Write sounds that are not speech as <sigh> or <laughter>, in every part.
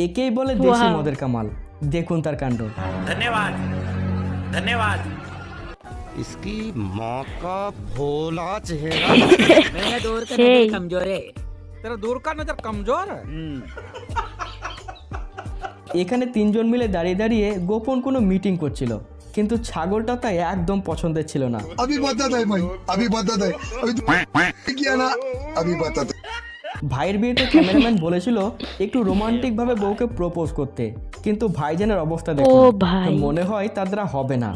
একেই বলে দেশি Wow. মদের কামাল দেখুন তার কাণ্ড धन्यवाद धन्यवाद इसकी माँ का भोला चेहरा <laughs> मेरा दूर का সেই नजर कमजोर है तेरा दूर का नजर कमजोर है এখানে তিনজন মিলে দাঁড়িয়ে দাঁড়িয়ে গোপন কোনো মিটিং করছিল কিন্তু ছাগলটা তা একদম পছন্দের ছিল না अभी बता दे भाई अभी बता दे अभी तो किया ना अभी बता दे ভাইয়ের বিয়েতে ক্যামেরাম্যান বলেছিল একটু রোমান্টিক ভাবে বউকে প্রপোজ করতে কিন্তু ভাইজানের অবস্থা দেখো ও ভাই। মনে হয় তার দ্বারা হবে না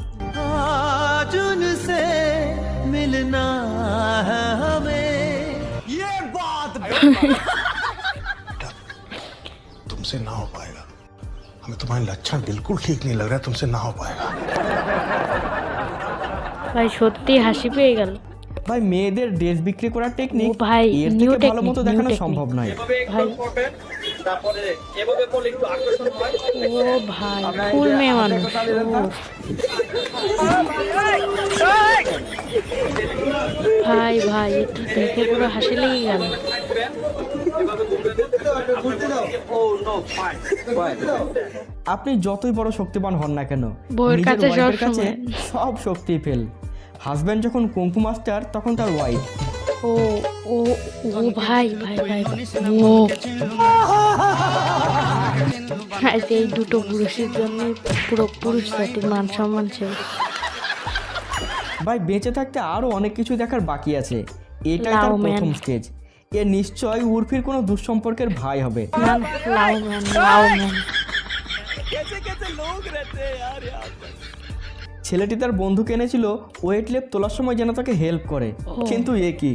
<laughs> तुमसे ना हो पाएगा हमें तुम्हारे लक्षण बिल्कुल ठीक नहीं लग रहा है तुमसे ना हो पाएगा ভাই সত্যি হাসি পেয়ে গেল ভাই মেয়েদের ড্রেস বিক্রি করার টেকনিক ভাই, এর থেকে ভালো মতো দেখানো সম্ভব নয়। ভাই। ও ভাই ফুল মেয়ে মানুষ। ভাই ভাই এ তো দেখে পুরো হাসি লেগে গেল আপনি যতই বড় শক্তিমান হন না কেন নিজের কাছে। সব শক্তি ফেল। হাজব্যান্ড যখন কুঙ্কু মাস্টার তখন তার ওয়াইফ ও ও ও ভাই ভাই ভাই। ও। আজ এই দুটো পুরুষের জন্য পুরো পুরুষ জাতির মান সম্মান ছিল ভাই বেঁচে থাকতে আরও অনেক কিছু দেখার বাকি আছে। এটাই তার প্রথম স্টেজ এ নিশ্চয় উর্ফির কোনো দুঃসম্পর্কের ভাই হবে। লাও ম্যান লাও ম্যান। ছেলেটি তার বন্ধুকে এনেছিল ওয়েট লেপ তোলার সময় যেন তাকে হেল্প করে কিন্তু এ কি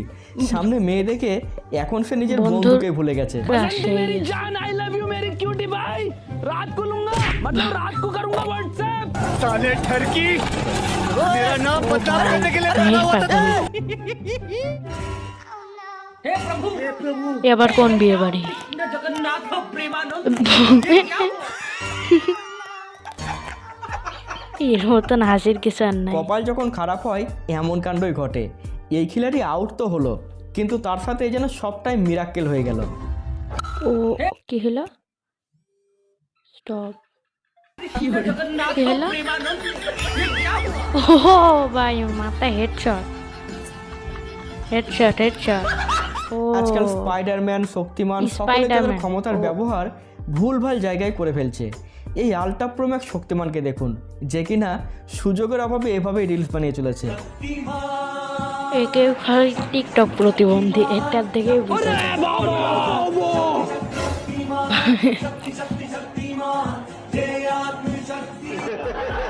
সামনে মেয়ে দেখে এখন সে নিজের বন্ধুর- বন্ধুকে ভুলে গেছে পুরো হাসি লেগে গেছে। जान आई लव यू मेरी क्यूटी भाई रात को लूंगा मतलब रात को करूंगा व्हाट्सएप साले ठरकी मेरा नाम पता करने के लिए আমি পাগল। এবার কোন বিয়ে বাড়ি जगन्नाथ प्रेमानंद এর মতন হাসির কিছু আর নাই। কপাল যখন খারাপ হয় এমন কাণ্ডই ঘটে। এই খিলাড়ি আউট তো হলো কিন্তু তার সাথে এই যেন সবটাই মিরাক্কেল হয়ে গেল। ও কি হলো? স্টপ কি হলো? ও ভাই মাথা হেডশট হেডশট হেডশট আজকাল স্পাইডারম্যান শক্তিমান সকলে তাদের ক্ষমতার ব্যবহার ভুলভাল জায়গায় করে ফেলছে। এই আলটা প্রোম্যাক্স শক্তিমানকে দেখুন যে কিনা সুযোগের অভাবে এভাবে রিলস বানিয়ে চলেছে। একে ভাই টিকটক প্রতিবন্ধী এটার থেকে।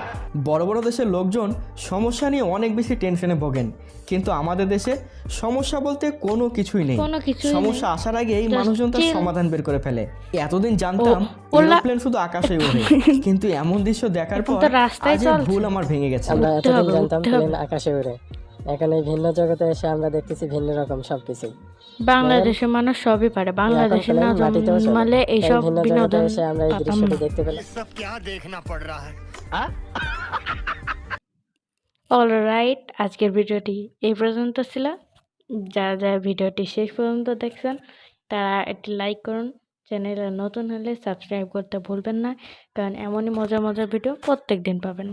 <laughs> বড় বড় দেশের লোকজন সমস্যা নিয়ে অনেক বেশি টেনশনে ভোগেন। কিন্তু আমাদের দেশে সমস্যা বলতে কোনো কিছুই নেই। কোনো কিছুই সমস্যা আসার আগেই মানুষজন তার সমাধান বের করে ফেলে। এতদিন জানতাম এরোপ্লেন শুধু আকাশে ওঠে। <laughs> কিন্তু এমন দৃশ্য দেখার পর তো রাস্তায় আজ ভুল আমার ভেঙে গেছে। আমরা এতদিন জানতাম প্লেন আকাশে উড়ে এখন এই ভিন্ন জগতে এসে আমরা দেখতেছি ভিন্ন রকম সবকিছু বাংলাদেশের মানুষ সবই পারে। বাংলাদেশে না জন্মালে এই এইসব বিনোদন এসে আমরা এই দৃশ্যটি দেখতে পেলাম। অল রাইট আজকের ভিডিওটি এই পর্যন্ত ছিল। যারা যারা ভিডিওটি শেষ পর্যন্ত দেখছেন, তারা এটি লাইক করুন। চ্যানেলে নতুন হলে সাবস্ক্রাইব করতে ভুলবেন না, কারণ এমনই মজার মজার ভিডিও প্রত্যেক দিন পাবেন।